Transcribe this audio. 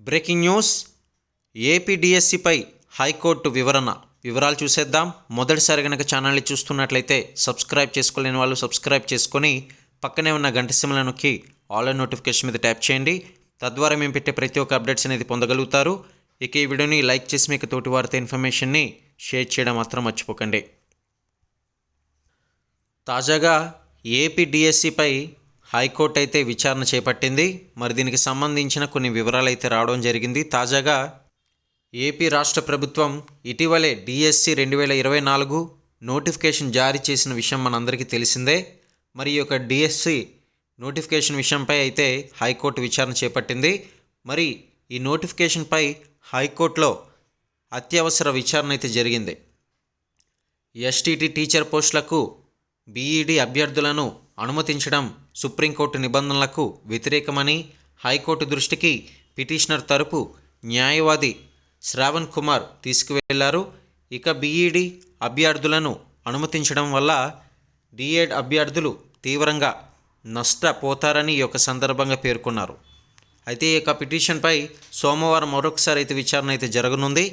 Breaking news. ఏపీడిఎస్సిపై high court వివరణ. వివరాలు చూసేద్దాం. మొదటిసారి కనుక ఛానల్ని చూస్తున్నట్లయితే సబ్స్క్రైబ్ చేసుకోలేని వాళ్ళు సబ్స్క్రైబ్ చేసుకొని పక్కనే ఉన్న గంట సిమ్ల నొక్కి ఆల్ నోటిఫికేషన్ మీద ట్యాప్ చేయండి. తద్వారా మేము పెట్టే ప్రతి ఒక్క అప్డేట్స్ అనేది పొందగలుగుతారు. ఇక ఈ వీడియోని లైక్ చేసి మీకు తోటి వారితో ఇన్ఫర్మేషన్ని షేర్ చేయడం మాత్రం మర్చిపోకండి. తాజాగా ఏపీ డిఎస్సిపై హైకోర్టు అయితే విచారణ చేపట్టింది. మరి దీనికి సంబంధించిన కొన్ని వివరాలు అయితే రావడం జరిగింది. తాజాగా ఏపీ రాష్ట్ర ప్రభుత్వం ఇటీవలే డిఎస్సి రెండు వేల ఇరవై నాలుగు నోటిఫికేషన్ జారీ చేసిన విషయం మనందరికీ తెలిసిందే. మరి ఈ యొక్క డిఎస్సి నోటిఫికేషన్ విషయంపై అయితే హైకోర్టు విచారణ చేపట్టింది. మరి ఈ నోటిఫికేషన్పై హైకోర్టులో అత్యవసర విచారణ అయితే జరిగింది. ఎస్టీటీ టీచర్ పోస్టులకు బీఈడి అభ్యర్థులను అనుమతించడం సుప్రీంకోర్టు నిబంధనలకు వ్యతిరేకమని హైకోర్టు దృష్టికి పిటిషనర్ తరపు న్యాయవాది శ్రావణ్ కుమార్ తీసుకువెళ్ళారు. ఇక బీఈడి అభ్యర్థులను అనుమతించడం వల్ల డిఎడ్ అభ్యర్థులు తీవ్రంగా నష్టపోతారని ఈ యొక్క సందర్భంగా పేర్కొన్నారు. అయితే ఈ యొక్క పిటిషన్పై సోమవారం మరొకసారి అయితే విచారణ అయితే జరగనుంది.